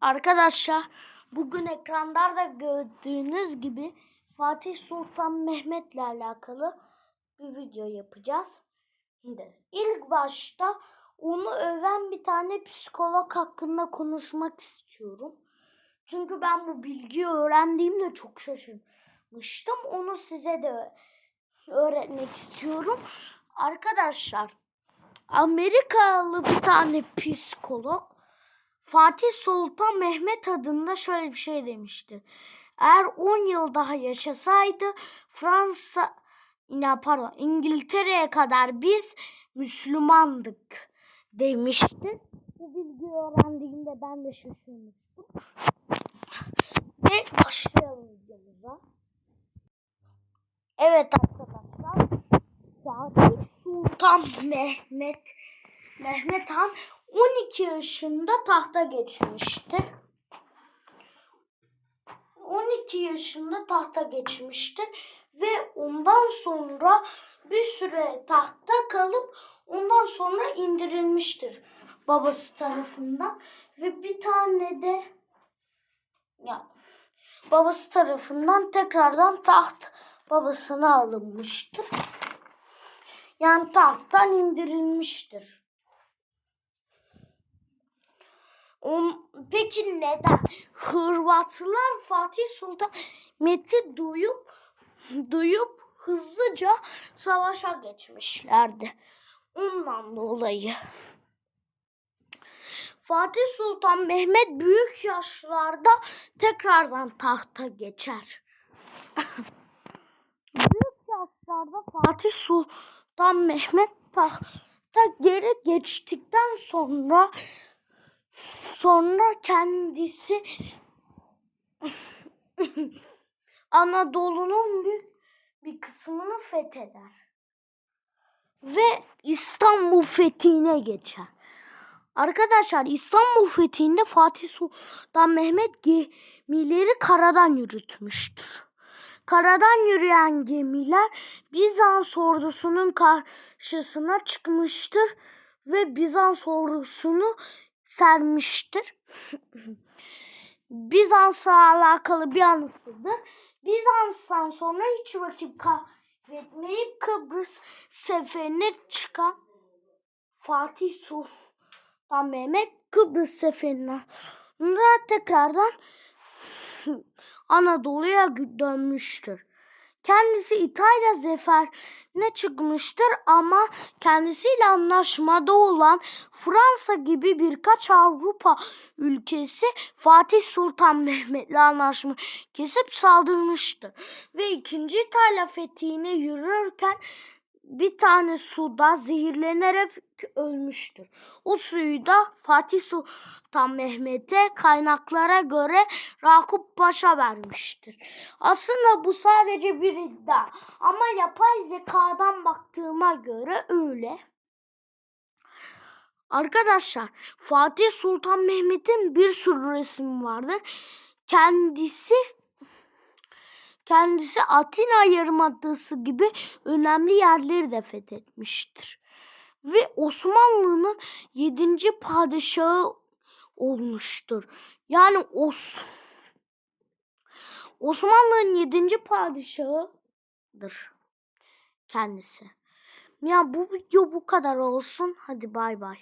Arkadaşlar bugün ekranlarda gördüğünüz gibi Fatih Sultan Mehmet'le alakalı bir video yapacağız. Şimdi ilk başta onu öven bir tane psikolog hakkında konuşmak istiyorum. Çünkü ben bu bilgiyi öğrendiğimde çok şaşırmıştım. Onu size de öğretmek istiyorum. Arkadaşlar Amerikalı bir tane psikolog Fatih Sultan Mehmet adında şöyle bir şey demişti. Eğer 10 yıl daha yaşasaydı Fransa ne pardon İngiltere'ye kadar biz Müslümandık demişti. Bu bilgiyi öğrendiğimde ben de şaşırmıştım. Ve başlayalım videomuza. Evet arkadaşlar. Fatih Sultan Mehmet Mehmet Han 12 yaşında tahta geçmişti. 12 yaşında tahta geçmişti ve ondan sonra bir süre tahtta kalıp ondan sonra indirilmiştir babası tarafından ve bir tane de ya babası tarafından tekrardan taht babasına alınmıştır. Yani tahttan indirilmiştir. On, peki neden? Hırvatlılar Fatih Sultan Mehmet'i duyup duyup hızlıca savaşa geçmişlerdi. Ondan dolayı. Fatih Sultan Mehmet büyük yaşlarda tekrardan tahta geçer. büyük yaşlarda Fatih Sultan Mehmet tahta geri geçtikten sonra sonra kendisi Anadolu'nun büyük bir kısmını fetheder. Ve İstanbul fethine geçer. Arkadaşlar İstanbul fethinde Fatih Sultan Mehmet gemileri karadan yürütmüştür. Karadan yürüyen gemiler Bizans ordusunun karşısına çıkmıştır ve Bizans ordusunu sermiştir. Bizans'la alakalı bir anısıdır. Bizans'tan sonra hiç vakit kaybetmeyip Kıbrıs seferine çıkan Fatih Sultan Mehmet Kıbrıs seferinden tekrardan Anadolu'ya dönmüştür. Kendisi İtalya zaferine çıkmıştır ama kendisiyle anlaşmada olan Fransa gibi birkaç Avrupa ülkesi Fatih Sultan Mehmet'le anlaşma kesip saldırmıştır. Ve ikinci İtalya fethine yürürken bir tane suda zehirlenerek ölmüştür. O suyu da Fatih Sultan Mehmet'e kaynaklara göre Rakup Paşa vermiştir. Aslında bu sadece bir iddia ama yapay zekadan baktığıma göre öyle. Arkadaşlar Fatih Sultan Mehmet'in bir sürü resmi vardır. Kendisi kendisi Atina Yarımadası gibi önemli yerleri de fethetmiştir. Ve Osmanlı'nın 7. padişahı olmuştur. Yani Os Osmanlı'nın 7. padişahıdır kendisi. Ya bu video bu kadar olsun. Hadi bay bay.